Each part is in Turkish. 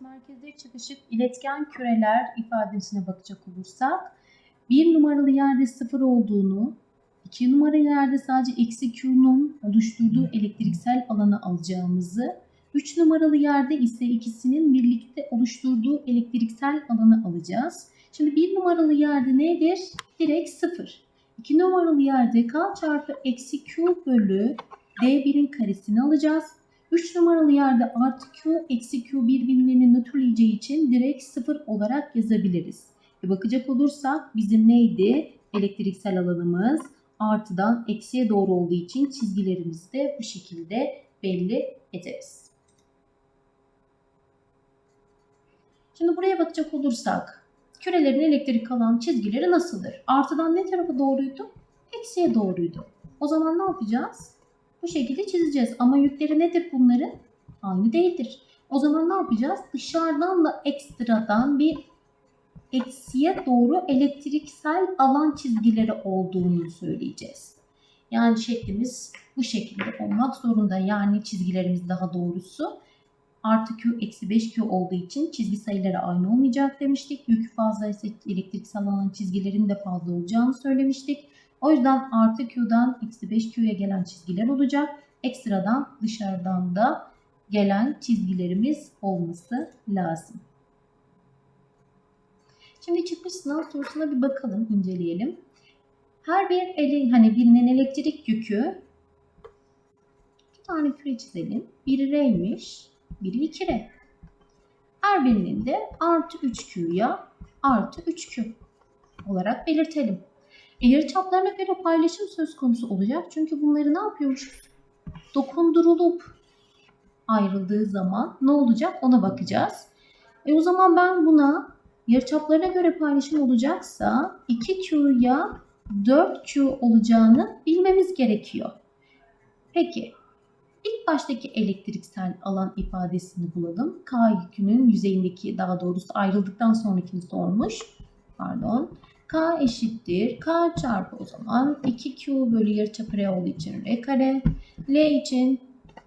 Evet, merkezde çıkışık iletken küreler ifadesine bakacak olursak, bir numaralı yerde sıfır olduğunu, iki numaralı yerde sadece eksi Q'nun oluşturduğu elektriksel alanı alacağımızı, üç numaralı yerde ise ikisinin birlikte oluşturduğu elektriksel alanı alacağız. Şimdi bir numaralı yerde nedir? Direkt sıfır. İki numaralı yerde K çarpı eksi Q bölü D1'in karesini alacağız. 3 numaralı yerde artı Q eksi Q birbirlerini nötrleyeceği için direkt 0 olarak yazabiliriz. E bakacak olursak bizim neydi? Elektriksel alanımız artıdan eksiye doğru olduğu için çizgilerimizi de bu şekilde belli ederiz. Şimdi buraya bakacak olursak kürelerin elektrik alan çizgileri nasıldır? Artıdan ne tarafa doğruydu? Eksiye doğruydu. O zaman ne yapacağız? Bu şekilde çizeceğiz. Ama yükleri nedir bunların? Aynı değildir. O zaman ne yapacağız? Dışarıdan da ekstradan bir eksiye doğru elektriksel alan çizgileri olduğunu söyleyeceğiz. Yani şeklimiz bu şekilde olmak zorunda. Yani çizgilerimiz daha doğrusu artı Q eksi 5Q olduğu için çizgi sayıları aynı olmayacak demiştik. Yükü fazla ise elektriksel alan çizgilerin de fazla olacağını söylemiştik. O yüzden artı Q'dan eksi 5Q'ya gelen çizgiler olacak. Ekstradan dışarıdan da gelen çizgilerimiz olması lazım. Şimdi çıkmış sınav sorusuna bir bakalım, inceleyelim. Her bir ele, hani birinin elektrik yükü bir tane küre çizelim. Biri R'ymiş, biri 2R. Her birinin de artı 3Q'ya artı 3Q olarak belirtelim. E, çaplarına göre paylaşım söz konusu olacak. Çünkü bunları ne yapıyoruz? Dokundurulup ayrıldığı zaman ne olacak ona bakacağız. E o zaman ben buna yarıçaplarına göre paylaşım olacaksa 2Q'ya 4Q olacağını bilmemiz gerekiyor. Peki ilk baştaki elektriksel alan ifadesini bulalım. K yükünün yüzeyindeki daha doğrusu ayrıldıktan sonrakini sormuş. Pardon. K eşittir. K çarpı o zaman 2Q bölü yarıçapı R olduğu için R kare. L için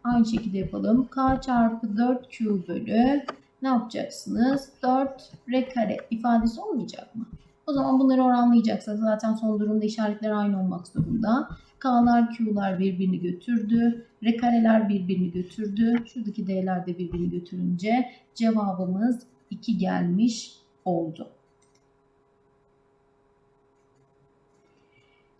aynı şekilde yapalım. K çarpı 4Q bölü ne yapacaksınız? 4 R kare ifadesi olmayacak mı? O zaman bunları oranlayacaksa zaten son durumda işaretler aynı olmak zorunda. K'lar Q'lar birbirini götürdü. R kareler birbirini götürdü. Şuradaki D'ler de birbirini götürünce cevabımız 2 gelmiş oldu.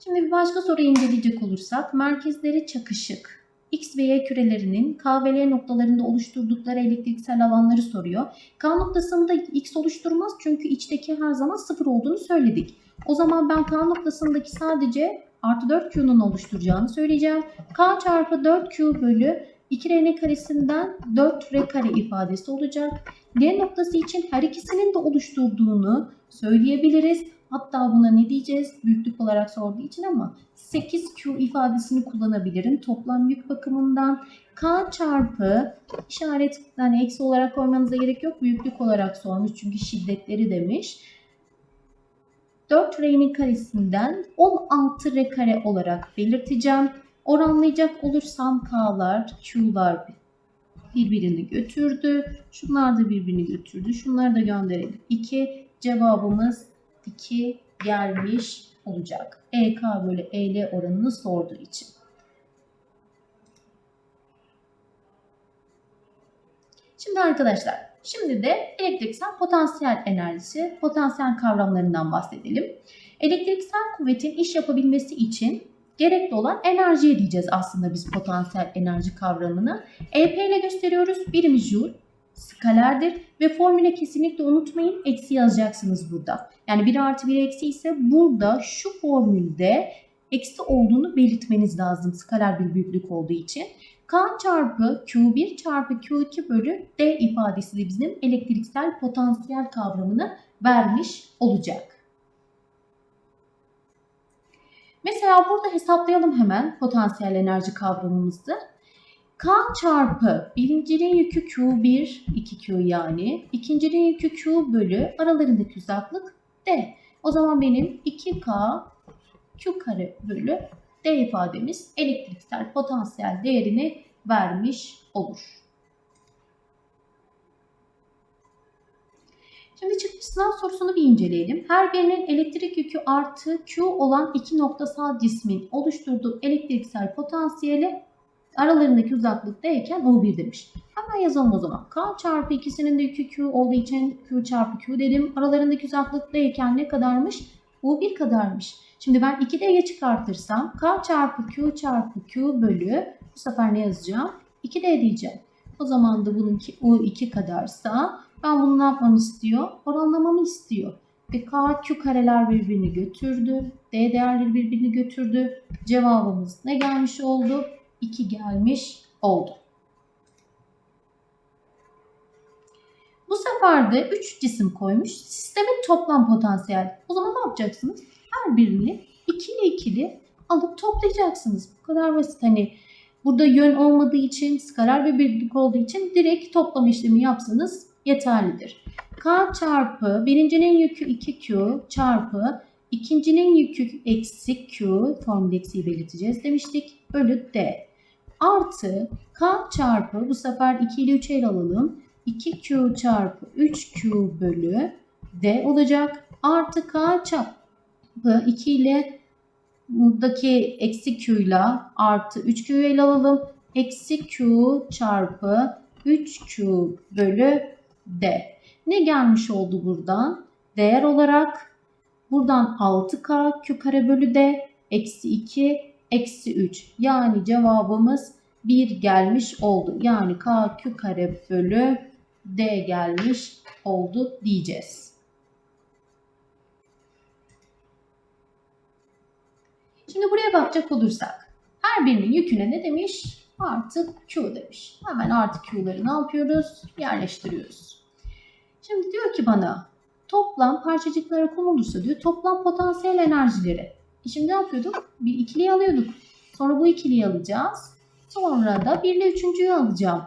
Şimdi bir başka soruyu inceleyecek olursak merkezleri çakışık. X ve Y kürelerinin K ve L noktalarında oluşturdukları elektriksel alanları soruyor. K noktasında X oluşturmaz çünkü içteki her zaman sıfır olduğunu söyledik. O zaman ben K noktasındaki sadece artı 4Q'nun oluşturacağını söyleyeceğim. K çarpı 4Q bölü 2R karesinden 4R kare ifadesi olacak. L noktası için her ikisinin de oluşturduğunu söyleyebiliriz. Hatta buna ne diyeceğiz? Büyüklük olarak sorduğu için ama 8Q ifadesini kullanabilirim. Toplam yük bakımından K çarpı işaret yani eksi olarak koymanıza gerek yok. Büyüklük olarak sormuş çünkü şiddetleri demiş. 4 R'nin karesinden 16 R kare olarak belirteceğim. Oranlayacak olursam K'lar, Q'lar birbirini götürdü. Şunlar da birbirini götürdü. Şunları da gönderelim. 2 cevabımız 2 gelmiş olacak. EK bölü EL oranını sorduğu için. Şimdi arkadaşlar, şimdi de elektriksel potansiyel enerjisi, potansiyel kavramlarından bahsedelim. Elektriksel kuvvetin iş yapabilmesi için gerekli olan enerjiye diyeceğiz aslında biz potansiyel enerji kavramını. EP ile gösteriyoruz. Birimi joule, skalerdir ve formüle kesinlikle unutmayın eksi yazacaksınız burada. Yani 1 artı 1 eksi ise burada şu formülde eksi olduğunu belirtmeniz lazım skaler bir büyüklük olduğu için. K çarpı Q1 çarpı Q2 bölü D ifadesi de bizim elektriksel potansiyel kavramını vermiş olacak. Mesela burada hesaplayalım hemen potansiyel enerji kavramımızı. K çarpı birincinin yükü Q1, 2Q yani. ikincinin yükü Q bölü aralarındaki uzaklık D. O zaman benim 2K Q kare bölü D ifademiz elektriksel potansiyel değerini vermiş olur. Şimdi çıkmış sınav sorusunu bir inceleyelim. Her birinin elektrik yükü artı Q olan iki noktasal cismin oluşturduğu elektriksel potansiyeli aralarındaki uzaklık D'yken U1 demiş. Hemen yazalım o zaman. K çarpı ikisinin de yükü Q olduğu için Q çarpı Q dedim. Aralarındaki uzaklık D'yken ne kadarmış? U1 kadarmış. Şimdi ben 2D'ye çıkartırsam K çarpı Q çarpı Q bölü bu sefer ne yazacağım? 2D diyeceğim. O zaman da bununki U2 kadarsa ben bunu ne yapmamı istiyor? Oranlamamı istiyor. Ve K, Q kareler birbirini götürdü. D değerleri birbirini götürdü. Cevabımız ne gelmiş oldu? 2 gelmiş oldu. Bu sefer de 3 cisim koymuş. Sistemin toplam potansiyel. O zaman ne yapacaksınız? Her birini ikili ikili alıp toplayacaksınız. Bu kadar basit. Hani burada yön olmadığı için, skalar bir birlik olduğu için direkt toplam işlemi yapsanız yeterlidir. K çarpı birincinin yükü 2Q çarpı ikincinin yükü eksi Q formül eksiği belirteceğiz demiştik. Bölü D. Artı K çarpı bu sefer 2 ile 3'e el alalım. 2Q çarpı 3Q bölü D olacak. Artı K çarpı 2 ile buradaki eksi Q ile artı 3Q'yu ele alalım. Eksi Q çarpı 3Q bölü D. Ne gelmiş oldu buradan? Değer olarak buradan 6K Q kare bölü D eksi 2 eksi 3. Yani cevabımız 1 gelmiş oldu. Yani K Q kare bölü D gelmiş oldu diyeceğiz. Şimdi buraya bakacak olursak her birinin yüküne ne demiş? Artı Q demiş. Hemen artı Q'ları ne yapıyoruz? Yerleştiriyoruz. Şimdi diyor ki bana toplam parçacıklara konulursa diyor toplam potansiyel enerjileri. E şimdi ne yapıyorduk? Bir ikiliyi alıyorduk. Sonra bu ikiliyi alacağız. Sonra da 1 ile 3.'yü alacağım.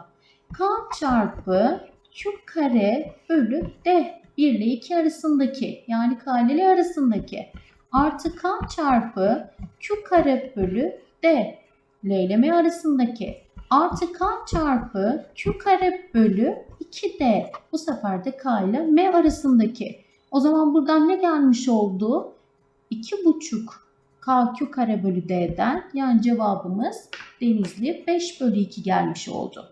K çarpı Q kare bölü D. 1 ile 2 arasındaki yani K ile L arasındaki artı K çarpı Q kare bölü D. L ile M arasındaki artı K çarpı Q kare bölü 2D. Bu sefer de K ile M arasındaki. O zaman buradan ne gelmiş oldu? 2,5 KQ kare bölü D'den yani cevabımız Denizli 5 bölü 2 gelmiş oldu.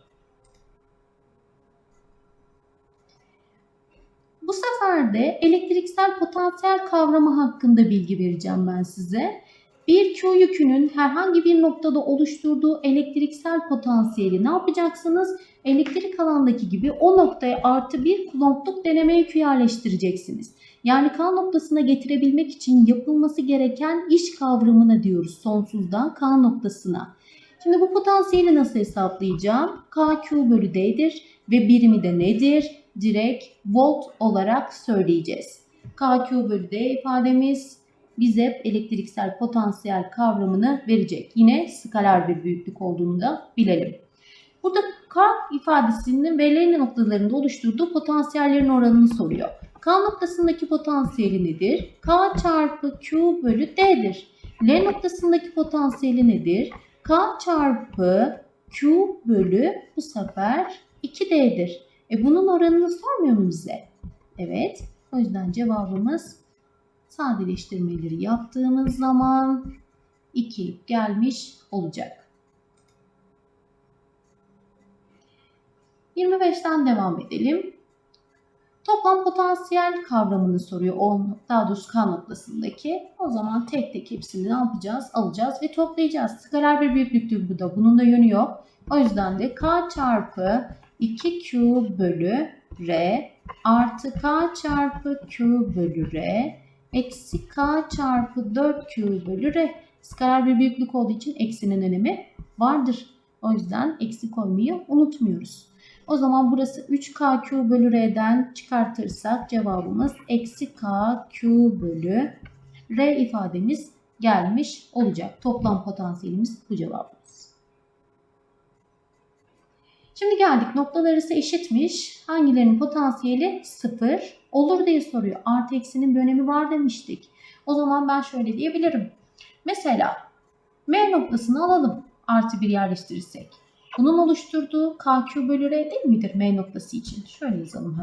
Bu sefer de elektriksel potansiyel kavramı hakkında bilgi vereceğim ben size. Bir Q yükünün herhangi bir noktada oluşturduğu elektriksel potansiyeli ne yapacaksınız? Elektrik alandaki gibi o noktaya artı bir kulompluk deneme yükü yerleştireceksiniz. Yani K noktasına getirebilmek için yapılması gereken iş kavramına diyoruz sonsuzdan K noktasına. Şimdi bu potansiyeli nasıl hesaplayacağım? KQ bölü D'dir ve birimi de nedir? Direkt volt olarak söyleyeceğiz. KQ bölü D ifademiz bize elektriksel potansiyel kavramını verecek. Yine skalar bir büyüklük olduğunu da bilelim. Burada K ifadesinin belirli noktalarında oluşturduğu potansiyellerin oranını soruyor. K noktasındaki potansiyeli nedir? K çarpı Q bölü D'dir. L noktasındaki potansiyeli nedir? K çarpı Q bölü bu sefer 2D'dir. E bunun oranını sormuyor mu bize? Evet. O yüzden cevabımız sadeleştirmeleri yaptığımız zaman 2 gelmiş olacak. 25'ten devam edelim. Toplam potansiyel kavramını soruyor. O, daha doğrusu K noktasındaki. O zaman tek tek hepsini ne yapacağız? Alacağız ve toplayacağız. Skaler bir büyüklüktür bu da. Bunun da yönü yok. O yüzden de K çarpı 2Q bölü R artı K çarpı Q bölü R eksi K çarpı 4Q bölü R. Skaler bir büyüklük olduğu için eksinin önemi vardır. O yüzden eksi koymayı unutmuyoruz. O zaman burası 3KQ bölü R'den çıkartırsak cevabımız eksi KQ bölü R ifademiz gelmiş olacak. Toplam potansiyelimiz bu cevabımız. Şimdi geldik noktalar arası eşitmiş. Hangilerinin potansiyeli 0 olur diye soruyor. Artı eksinin bir önemi var demiştik. O zaman ben şöyle diyebilirim. Mesela M noktasını alalım. Artı 1 yerleştirirsek. Bunun oluşturduğu KQ bölü R değil midir M noktası için? Şöyle yazalım hemen.